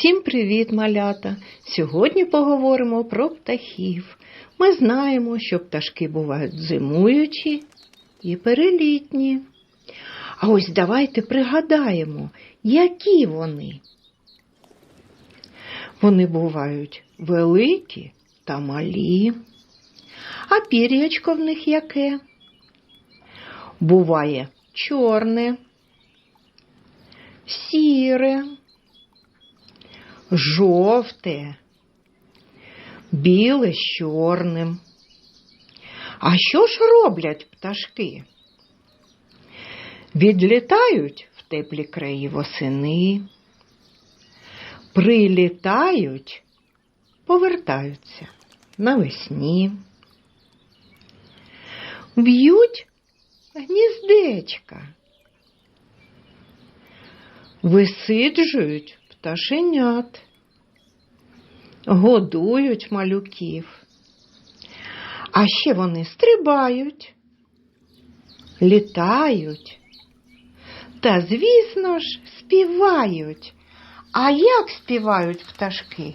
Всім привіт, малята! Сьогодні поговоримо про птахів. Ми знаємо, що пташки бувають зимуючі і перелітні. А ось давайте пригадаємо, які вони. Вони бувають великі та малі. А пір'ячко в них яке? Буває чорне, сіре, жовте, біле з чорним. А що ж роблять пташки? Відлітають в теплі краї восени, прилітають, повертаються навесні, б'ють гніздечка, висиджують пташенят, годують малюків. А ще вони стрибають, літають та, звісно ж, співають. А як співають пташки?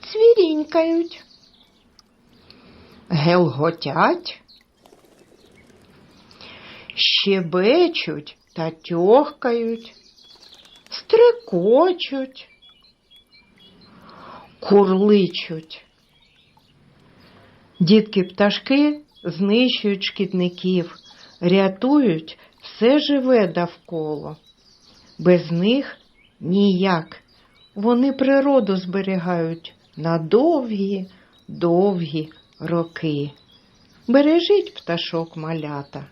Цвірінькають, гелготять, щебечуть та тьохкають, стрекочуть, курличуть. Дітки пташки знищують шкідників, рятують все живе довкола. Без них ніяк. Вони природу зберігають на довгі, довгі роки. Бережіть пташок малята.